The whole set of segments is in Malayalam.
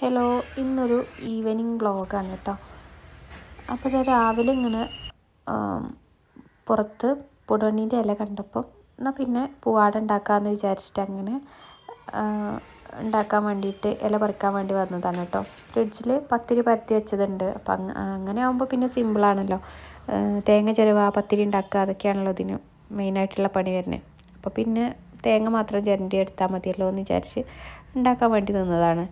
ഹലോ ഇന്നൊരു ഈവനിങ് ബ്ലോഗാണ് കേട്ടോ. അപ്പോൾ ഞാൻ രാവിലെ ഇങ്ങനെ പുറത്ത് പുടണീന്റെ ഇല കണ്ടപ്പം എന്നാൽ പിന്നെ പൂവാട ഉണ്ടാക്കാമെന്ന് വിചാരിച്ചിട്ട് അങ്ങനെ ഉണ്ടാക്കാൻ വേണ്ടിയിട്ട് ഇല പറിക്കാൻ വേണ്ടി വന്നതാണ് കേട്ടോ. ഫ്രിഡ്ജിൽ പത്തിരി പരത്തി വെച്ചതുണ്ട്. അപ്പം അങ്ങനെ ആകുമ്പോൾ പിന്നെ സിമ്പിളാണല്ലോ തേങ്ങ ചിരവ പത്തിരി ഉണ്ടാക്കുക അതൊക്കെയാണല്ലോ ഇതിന് മെയിനായിട്ടുള്ള പണി വരുന്നത്. അപ്പോൾ പിന്നെ തേങ്ങ മാത്രം ചിരണ്ടി എടുത്താൽ മതിയല്ലോ എന്ന് വിചാരിച്ച് ഉണ്ടാക്കാൻ വേണ്ടി നിന്നതാണ്.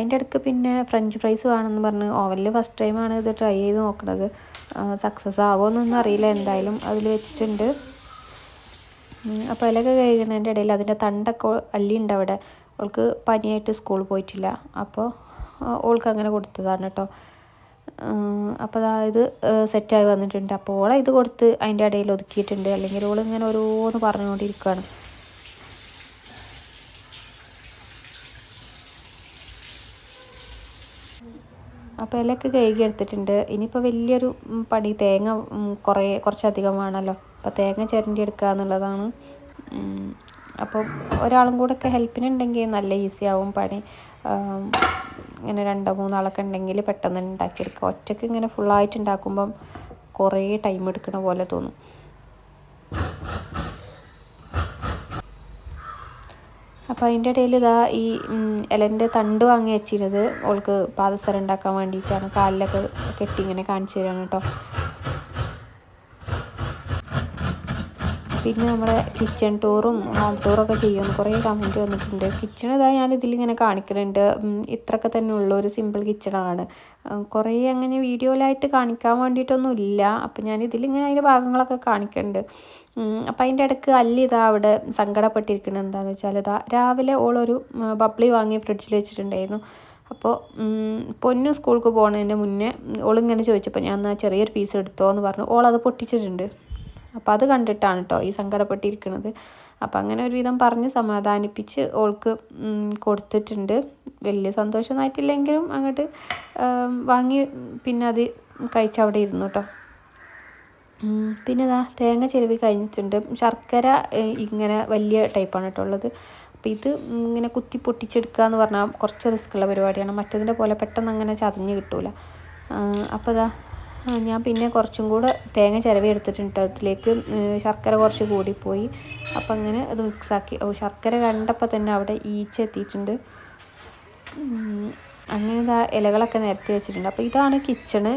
അതിന്റെ ഇടയ്ക്ക് പിന്നെ ഫ്രഞ്ച് ഫ്രൈസ് വേണമെന്ന് പറഞ്ഞ് ഓവനിൽ ഫസ്റ്റ് ടൈമാണ് ഇത് ട്രൈ ചെയ്ത് നോക്കുന്നത് സക്സസ് ആവുമോന്നൊന്നും അറിയില്ല. എന്തായാലും അതിൽ വെച്ചിട്ടുണ്ട്. അപ്പോൾ ഇലയൊക്കെ കഴിക്കുന്നതിന്റെ ഇടയിൽ അതിന്റെ തണ്ടൊക്കെ അല്ലിയുണ്ട് അവിടെ. അവൾക്ക് പനിയായിട്ട് സ്കൂളിൽ പോയിട്ടില്ല. അപ്പോൾ ഓൾക്ക് അങ്ങനെ കൊടുത്തതാണ് കേട്ടോ. അപ്പോൾ അതായത് സെറ്റായി വന്നിട്ടുണ്ട്. അപ്പോൾ ഓളെ ഇത് കൊടുത്ത് അതിന്റെ ഇടയിൽ ഒതുക്കിയിട്ടുണ്ട്. അല്ലെങ്കിൽ ഓൾ ഇങ്ങനെ ഓരോന്ന് പറഞ്ഞുകൊണ്ടിരിക്കുകയാണ്. അപ്പോൾ ഇലയൊക്കെ കഴുകി എടുത്തിട്ടുണ്ട്. ഇനിയിപ്പോൾ വലിയൊരു പടി തേങ്ങ കുറേ കുറച്ചധികം വേണമല്ലോ അപ്പോൾ തേങ്ങ ചിരണ്ടി എടുക്കുക എന്നുള്ളതാണ്. അപ്പോൾ ഒരാളും കൂടെ ഒക്കെ ഹെൽപ്പിനുണ്ടെങ്കിൽ നല്ല ഈസി ആവും പണി. ഇങ്ങനെ രണ്ടോ മൂന്നാളൊക്കെ ഉണ്ടെങ്കിൽ പെട്ടെന്ന് ഉണ്ടാക്കിയെടുക്കുക. ഒറ്റയ്ക്ക് ഇങ്ങനെ ഫുള്ളായിട്ട് ഉണ്ടാക്കുമ്പം കുറേ ടൈം എടുക്കണ പോലെ തോന്നും. അപ്പോൾ അതിന്റെ ഇടയിൽ ഇതാ ഈ ഇലന്റെ തണ്ട് വാങ്ങി വെച്ചിരുന്നത്. ഓൾക്ക് പാദസരം ഉണ്ടാക്കാൻ വേണ്ടിയിട്ടാണ്. കാലിലൊക്കെ കെട്ടി ഇങ്ങനെ കാണിച്ചു തരാണ് കേട്ടോ. പിന്നെ നമ്മുടെ കിച്ചൺ ടൂറും ഹോം ടൂറൊക്കെ ചെയ്യുമെന്ന് കുറേ കമന്റ് വന്നിട്ടുണ്ട്. കിച്ചൺ ഇതാ ഞാൻ ഇതിലിങ്ങനെ കാണിക്കുന്നുണ്ട് ഇത്രയൊക്കെ തന്നെ ഉള്ള. ഒരു സിമ്പിൾ കിച്ചണാണ് കുറേ അങ്ങനെ വീഡിയോയിലായിട്ട് കാണിക്കാൻ വേണ്ടിയിട്ടൊന്നും ഇല്ല. അപ്പം ഞാൻ ഇതിലിങ്ങനെ അതിന്റെ ഭാഗങ്ങളൊക്കെ കാണിക്കുന്നുണ്ട് അപ്പം അതിന്റെ ഇടയ്ക്ക് അല്ലി ഇതാ അവിടെ സങ്കടപ്പെട്ടിരിക്കുന്നത് എന്താണെന്ന് വെച്ചാൽ ഇതാ രാവിലെ ഓളൊരു ബബ്ലി വാങ്ങി ഫ്രിഡ്ജിൽ വെച്ചിട്ടുണ്ടായിരുന്നു. അപ്പോൾ പൊന്നു സ്കൂൾക്ക് പോകുന്നതിന് മുന്നേ ഓളിങ്ങനെ ചോദിച്ചപ്പോൾ ഞാൻ എന്നാൽ ചെറിയൊരു പീസ് എടുത്തോ എന്ന് പറഞ്ഞു. ഓളത് പൊട്ടിച്ചിട്ടുണ്ട്. അപ്പോൾ അത് കണ്ടിട്ടാണ് കേട്ടോ ഈ സങ്കടപ്പെട്ടിരിക്കുന്നത് അപ്പം അങ്ങനെ ഒരുവിധം പറഞ്ഞ് സമാധാനിപ്പിച്ച് ഓൾക്ക് കൊടുത്തിട്ടുണ്ട്. വലിയ സന്തോഷമായിട്ടില്ലെങ്കിലും അങ്ങോട്ട് വാങ്ങി പിന്നെ അത് കഴിച്ചവിടെ ഇരുന്നു കേട്ടോ പിന്നെ ഇതാ തേങ്ങ ചെരുവി കഴിഞ്ഞിട്ടുണ്ട്. ശർക്കര ഇങ്ങനെ വലിയ ടൈപ്പാണ് കേട്ടോ ഉള്ളത്. അപ്പോൾ ഇത് ഇങ്ങനെ കുത്തി പൊട്ടിച്ചെടുക്കുക എന്ന് പറഞ്ഞാൽ കുറച്ച് റിസ്ക്കുള്ള പരിപാടിയാണ്. മറ്റതിന്റെ പോലെ പെട്ടെന്ന് അങ്ങനെ ചതഞ്ഞ് കിട്ടൂല. അപ്പോൾ ഇതാ ഞാൻ പിന്നെ കുറച്ചും കൂടെ തേങ്ങ ചിരവി എടുത്തിട്ടുണ്ട് അതിലേക്ക് ശർക്കര കുറച്ച് കൂടിപ്പോയി. അപ്പം അങ്ങനെ അത് മിക്സാക്കി. ഓ ശർക്കര കണ്ടപ്പോൾ തന്നെ അവിടെ ഈച്ച എത്തിയിട്ടുണ്ട്. അങ്ങനെ ഇതാ ഇലകളൊക്കെ നിരത്തി വെച്ചിട്ടുണ്ട്. അപ്പോൾ ഇതാണ് കിച്ചണ്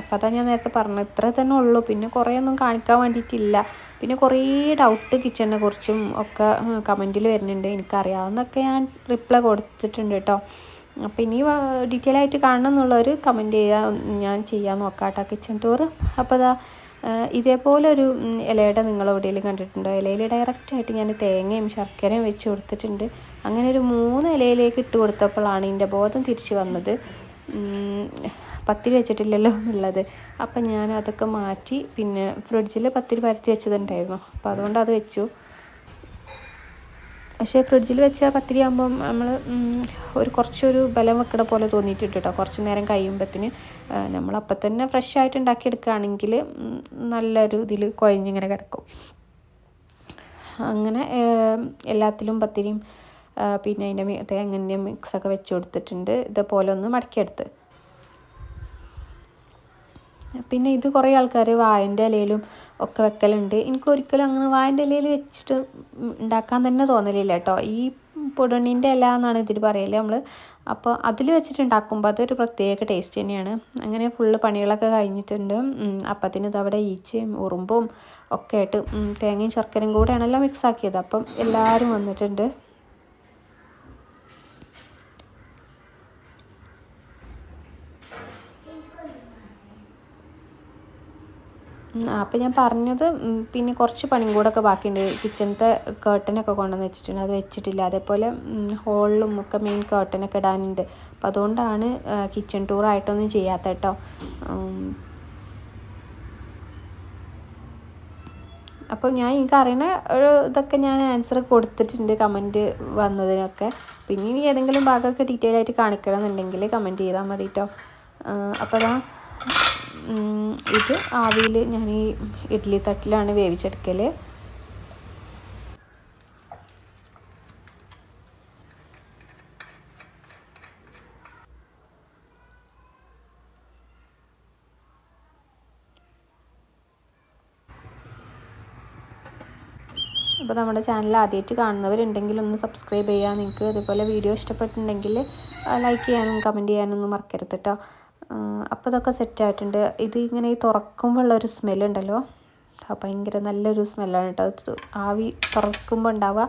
അപ്പോൾ അതാ ഞാൻ നേരത്തെ പറഞ്ഞത്. ഇത്ര തന്നെ ഉള്ളൂ. പിന്നെ കുറേ ഒന്നും കാണിക്കാൻ വേണ്ടിയിട്ടില്ല. പിന്നെ കുറേ ഡൗട്ട് കിച്ചണിനെ കുറിച്ചും ഒക്കെ കമന്റിൽ വരുന്നുണ്ട്. എനിക്കറിയാവുന്നൊക്കെ ഞാൻ റിപ്ലൈ കൊടുത്തിട്ടുണ്ട് കേട്ടോ. അപ്പോൾ ഇനി ഡീറ്റെയിൽ ആയിട്ട് കാണണം എന്നുള്ളവർ കമന്റ് ചെയ്യുക ഞാൻ ചെയ്യാൻ നോക്കാം കേട്ടോ കിച്ചൺ ടൂർ അപ്പോൾ അതാ ഇതേപോലെ ഒരു ഇലയുടെ നിങ്ങൾ എവിടെയെങ്കിലും കണ്ടിട്ടുണ്ടോ? ഇലയിൽ ഡയറക്റ്റായിട്ട് ഞാൻ തേങ്ങയും ശർക്കരയും വെച്ച് കൊടുത്തിട്ടുണ്ട്. അങ്ങനെ ഒരു മൂന്ന് ഇലയിലേക്ക് ഇട്ട് കൊടുത്തപ്പോഴാണ് ഇതിന്റെ ബോധം തിരിച്ചു വന്നത്. പത്തിരി വെച്ചിട്ടില്ലല്ലോ എന്നുള്ളത്. അപ്പം ഞാൻ അതൊക്കെ മാറ്റി പിന്നെ ഫ്രിഡ്ജിൽ പത്തിരി പരത്തി വെച്ചതുണ്ടായിരുന്നു. അപ്പോൾ അതുകൊണ്ട് അത് വെച്ചു. പക്ഷേ ഫ്രിഡ്ജിൽ വെച്ച പത്തിരി ആകുമ്പം നമ്മൾ ഒരു കുറച്ചൊരു ബലം വെക്കണ പോലെ തോന്നിയിട്ടുണ്ട് കേട്ടോ കുറച്ച് നേരം കഴിയുമ്പത്തിന് നമ്മൾ അപ്പം തന്നെ ഫ്രഷ് ആയിട്ട് ഉണ്ടാക്കിയെടുക്കുകയാണെങ്കിൽ നല്ലൊരു ഇതിൽ കുഴഞ്ഞിങ്ങനെ കിടക്കും. അങ്ങനെ എല്ലാത്തിലും പത്തിരിയും പിന്നെ അതിന്റെ തേങ്ങന്റെ മിക്സൊക്കെ വെച്ച് കൊടുത്തിട്ടുണ്ട്. ഇതേപോലെ ഒന്ന് മടക്കിയെടുത്ത്. പിന്നെ ഇത് കുറേ ആൾക്കാർ വായന്റെ ഇലയിലും ഒക്കെ വെക്കലുണ്ട്. എനിക്ക് ഒരിക്കലും അങ്ങനെ വാഴന്റെ ഇലയിൽ വെച്ചിട്ട് ഉണ്ടാക്കാൻ തന്നെ തോന്നലില്ല കേട്ടോ. ഈ പൊടണീന്റെ ഇല എന്നാണ് ഇതിൽ പറയൽ നമ്മൾ അപ്പോൾ അതിൽ വെച്ചിട്ട് ഉണ്ടാക്കുമ്പോൾ അതൊരു പ്രത്യേക ടേസ്റ്റ് തന്നെയാണ്. അങ്ങനെ ഫുള്ള് പണികളൊക്കെ കഴിഞ്ഞിട്ടുണ്ട്. അപ്പത്തിന് ഇതവിടെ ഈച്ചയും ഉറുമ്പും ഒക്കെ ആയിട്ട് തേങ്ങയും ശർക്കരയും കൂടെയാണല്ലോ മിക്സ് ആക്കിയത്. അപ്പം എല്ലാവരും വന്നിട്ടുണ്ട്. അപ്പം ഞാൻ പറഞ്ഞത് പിന്നെ കുറച്ച് പണിയും കൂടെ ഒക്കെ ബാക്കിയുണ്ട്. കിച്ചണത്തെ കേട്ടനൊക്കെ കൊണ്ടുവന്ന് വെച്ചിട്ടുണ്ട്. അത് വെച്ചിട്ടില്ല. അതേപോലെ ഹോളിലും ഒക്കെ മെയിൻ കേട്ടനൊക്കെ ഇടാനുണ്ട്. അപ്പം അതുകൊണ്ടാണ് കിച്ചൺ ടൂർ ആയിട്ടൊന്നും ചെയ്യാത്ത കേട്ടോ. അപ്പോൾ അപ്പം ഞാൻ എനിക്ക് അറിയണ ഒരു ഇതൊക്കെ ഞാൻ ആൻസർ കൊടുത്തിട്ടുണ്ട് കമന്റ് വന്നതിനൊക്കെ. പിന്നെ ഇനി ഏതെങ്കിലും ഭാഗമൊക്കെ ഡീറ്റെയിൽ ആയിട്ട് കാണിക്കണം എന്നുണ്ടെങ്കിൽ കമന്റ് ചെയ്താൽ മതി കേട്ടോ. അപ്പോൾ അതാ ഇത് ആവിയിൽ ഞാൻ ഈ ഇഡ്ഡലി തട്ടിലാണ് വേവിച്ചെടുക്കൽ അപ്പോൾ നമ്മുടെ ചാനൽ ആദ്യമായിട്ട് കാണുന്നവരുണ്ടെങ്കിൽ ഒന്ന് സബ്സ്ക്രൈബ് ചെയ്യുക നിങ്ങൾക്ക് അതുപോലെ വീഡിയോ ഇഷ്ടപ്പെട്ടിട്ടുണ്ടെങ്കിൽ ലൈക്ക് ചെയ്യാനും കമന്റ് ചെയ്യാനൊന്നും മറക്കരുത് കേട്ടോ അപ്പോൾ ഇതൊക്കെ സെറ്റായിട്ടുണ്ട്. ഇത് ഇങ്ങനെ ഈ തുറക്കുമ്പോൾ ഉള്ളൊരു സ്മെല്ലുണ്ടല്ലോ ഭയങ്കര നല്ലൊരു സ്മെല്ലാണ് കേട്ടോ ആവി തുറക്കുമ്പോൾ ഉണ്ടാവുക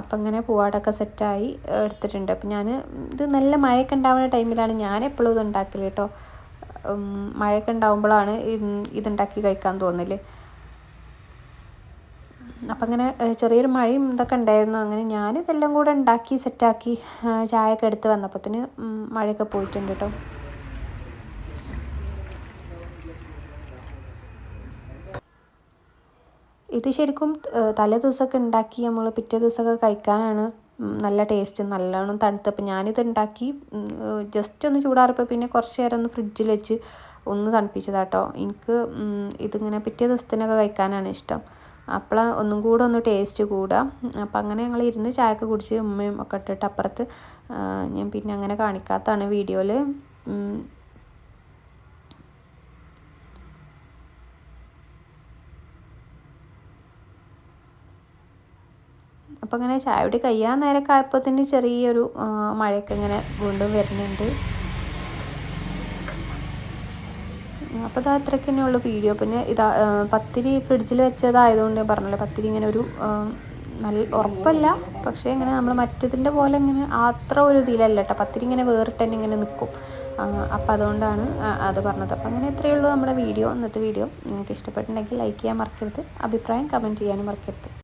അപ്പം ഇങ്ങനെ പൂവാടൊക്കെ സെറ്റായി എടുത്തിട്ടുണ്ട്. അപ്പം ഞാൻ ഇത് നല്ല മഴയൊക്കെ ഉണ്ടാവുന്ന ടൈമിലാണ് ഞാൻ എപ്പോഴും ഇത് ഉണ്ടാക്കൽ കേട്ടോ മഴയൊക്കെ ഉണ്ടാവുമ്പോഴാണ് ഇതുണ്ടാക്കി കഴിക്കാൻ തോന്നൽ. അപ്പം അങ്ങനെ ചെറിയൊരു മഴയും ഇതൊക്കെ ഉണ്ടായിരുന്നു. അങ്ങനെ ഞാൻ ഇതെല്ലാം കൂടെ ഉണ്ടാക്കി സെറ്റാക്കി ചായയൊക്കെ എടുത്ത് വന്നപ്പോൾ തന്നെ മഴയൊക്കെ പോയിട്ടുണ്ട് കേട്ടോ ഇത് ശരിക്കും തലേ ദിവസമൊക്കെ ഉണ്ടാക്കി നമ്മൾ പിറ്റേ ദിവസമൊക്കെ കഴിക്കാനാണ് നല്ല ടേസ്റ്റ് നല്ലോണം തണുത്തപ്പോൾ ഞാനിത് ഉണ്ടാക്കി ജസ്റ്റ് ഒന്ന് ചൂടാറിപ്പോൾ പിന്നെ കുറച്ച് നേരം ഒന്ന് ഫ്രിഡ്ജിൽ വെച്ച് ഒന്ന് തണുപ്പിച്ചതാട്ടോ. എനിക്ക് ഇതിങ്ങനെ പിറ്റേ ദിവസത്തിനൊക്കെ കഴിക്കാനാണ് ഇഷ്ടം. അപ്പോൾ ഒന്നും കൂടെ ഒന്ന് ടേസ്റ്റ് കൂടുക അപ്പം അങ്ങനെ ഞങ്ങൾ ഇരുന്ന് ചായയൊക്കെ കുടിച്ച് ഉമ്മയും ഒക്കെ ഇട്ടിട്ട് അപ്പുറത്ത് ഞാൻ പിന്നെ അങ്ങനെ കാണിക്കാത്തതാണ് വീഡിയോയിൽ അപ്പം അങ്ങനെ ചായയുടെ കഴിയാൻ നേരമൊക്കെ ആയപ്പോൾ തന്നെ ചെറിയൊരു മഴയൊക്കെ ഇങ്ങനെ വീണ്ടും വരുന്നുണ്ട്. അപ്പോൾ ഇതാ അത്രയ്ക്ക് തന്നെ ഉള്ളൂ വീഡിയോ. പിന്നെ ഇതാ പത്തിരി ഫ്രിഡ്ജിൽ വെച്ചതായതുകൊണ്ട് പറഞ്ഞല്ലോ പത്തിരി ഇങ്ങനെ ഒരു നല്ല ഉറപ്പല്ല. പക്ഷേ ഇങ്ങനെ നമ്മൾ മറ്റതിന്റെ പോലെ ഇങ്ങനെ അത്ര ഒരു ഇതിലല്ല കേട്ടോ പത്തിരി ഇങ്ങനെ വേറിട്ട് തന്നെ ഇങ്ങനെ നിൽക്കും അപ്പോൾ അതുകൊണ്ടാണ് അത് പറഞ്ഞത്. അപ്പോൾ അങ്ങനെ ഇത്രയേ ഉള്ളൂ നമ്മുടെ വീഡിയോ ഇന്നത്തെ വീഡിയോ. നിങ്ങൾക്ക് ഇഷ്ടപ്പെട്ടിട്ടുണ്ടെങ്കിൽ ലൈക്ക് ചെയ്യാൻ മറക്കരുത്. അഭിപ്രായം കമന്റ് ചെയ്യാനും മറക്കരുത്.